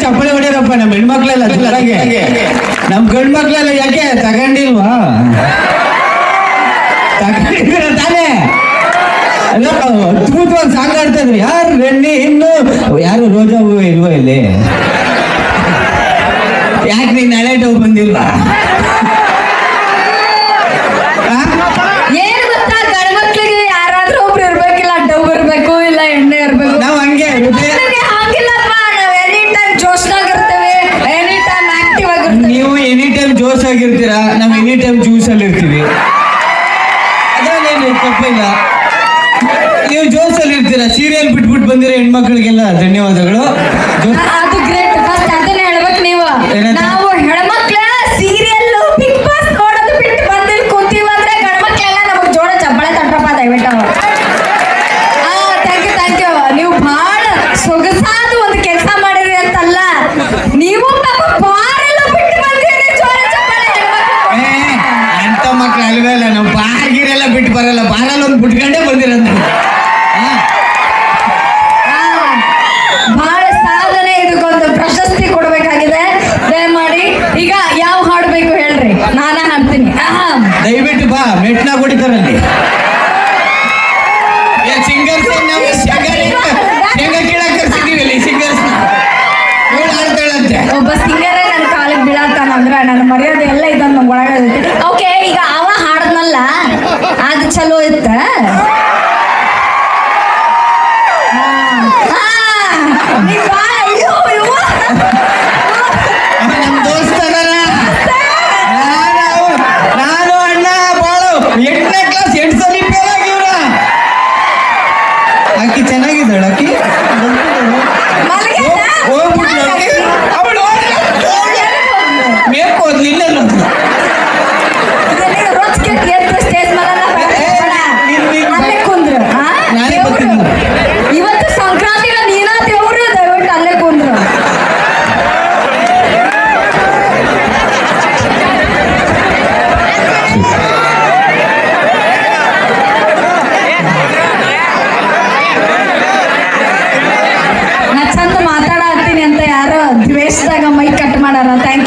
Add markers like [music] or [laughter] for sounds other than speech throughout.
ಚಪ್ಪಲಿ ಹೊಡಿರಪ್ಪ ನಮ್ ಹೆಣ್ಮಕ್ಳೆಲ್ಲ ನಮ್ ಗಂಡ್ ಮಕ್ಳೆಲ್ಲ ಯಾಕೆ ತಗೊಂಡಿಲ್ವಾ ತಗೊಂಡಿದ್ದೀರ ತಾನೇ ಅದ್ಭುತವಾಗಿ ಸಾಂಗ್ ಆಡ್ತಾ ಯಾರು ರೆಣ್ಣಿ ಇನ್ನು ಯಾರು ರೋಜಾ ಹೂವು ಇಲ್ವಾ ಇಲ್ಲಿ ಯಾಕೆ ನೀನು ಹಳೆ ಬಂದಿಲ್ವಾ? ಆಗಿರ್ತೀರಾ ನಾವು ಎನಿ ಟೈಮ್ ಜ್ಯೂಸ್ ಅಲ್ಲಿ ಇರ್ತೀವಿ. ಅದೇನೇನು ತಪ್ಪಿಲ್ಲ ನೀವು ಜೋಸಲ್ಲಿ ಇರ್ತೀರಾ? ಸೀರಿಯಲ್ ಬಿಟ್ಬಿಟ್ಟು ಬಂದಿರೋ ಹೆಣ್ಮಕ್ಳಿಗೆಲ್ಲ ಧನ್ಯವಾದಗಳು. ಒಂದು ಬಿಟ್ಕೊಂಡೇ ಬಂದಿರಂತ. ಬಹಳ ಸಾಧನೆ ಇದಕ್ಕೊಂದು ಪ್ರಶಸ್ತಿ ಕೊಡಬೇಕಾಗಿದೆ. ದಯಮಾಡಿ ಈಗ ಯಾವ ಹಾಡಬೇಕು ಹೇಳ್ರಿ. ನಾನೇ ಹಾಡ್ತೀನಿ. ದಯವಿಟ್ಟು ಬಾ ಮೆಟ್ನಾಗ ಹೊಡಿತಾರಲ್ಲಿ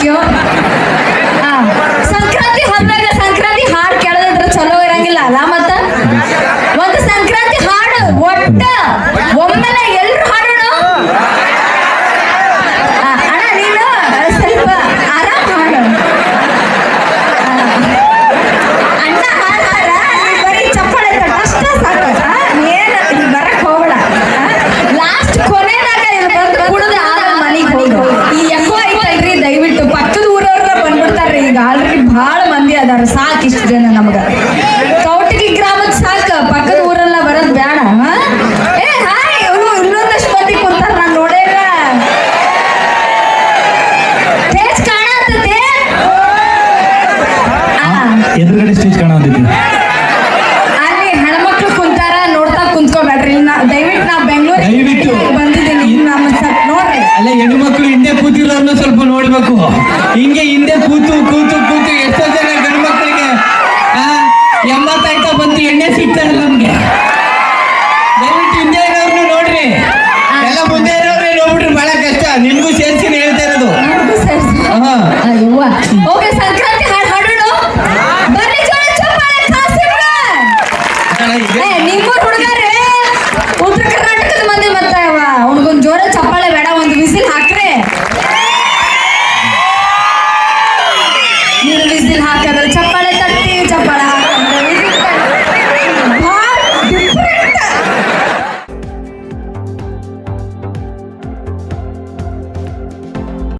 ಅಯ್ಯೋ. [laughs] ಸಂಕ್ರಾಂತಿ ಹಬ್ಬದಾಗ ಸಂಕ್ರಾಂತಿ ಹಾಡು ಕೇಳದ್ರೆ ಚಲೋ ಇರಂಗಿಲ್ಲ ಅಲ್ಲ ಮತ್ತ? ಒಂದು ಸಂಕ್ರಾಂತಿ ಅದಾರ ಸಾಕು ಇಷ್ಟು ಜನ ನಮಗ. ಕೌಟಗಿ ಗ್ರಾಮಕ್ಕೆ ಸಾಕು ಪಕ್ಕದ ಊರೆಲ್ಲ ಬರೋದು ಬೇಡ ಏ ಹೆಣ್ಮಕ್ಳು ಕುಂತಾರ ನೋಡ್ತಾ ದಯವಿಟ್ಟು ಬೆಂಗಳೂರಿಗೆ ಬಂದಿದ್ದೀನಿ. ನಮ್ಮ ಹೆಣ್ಮಕ್ಳು ಹಿಂದೆ ಕೂತಿರೋರ್ನ ಸ್ವಲ್ಪ ನೋಡ್ಬೇಕು. ಹಿಂಗೆ ಹಿಂದೆ ಕೂತು ಕೂತು Hey,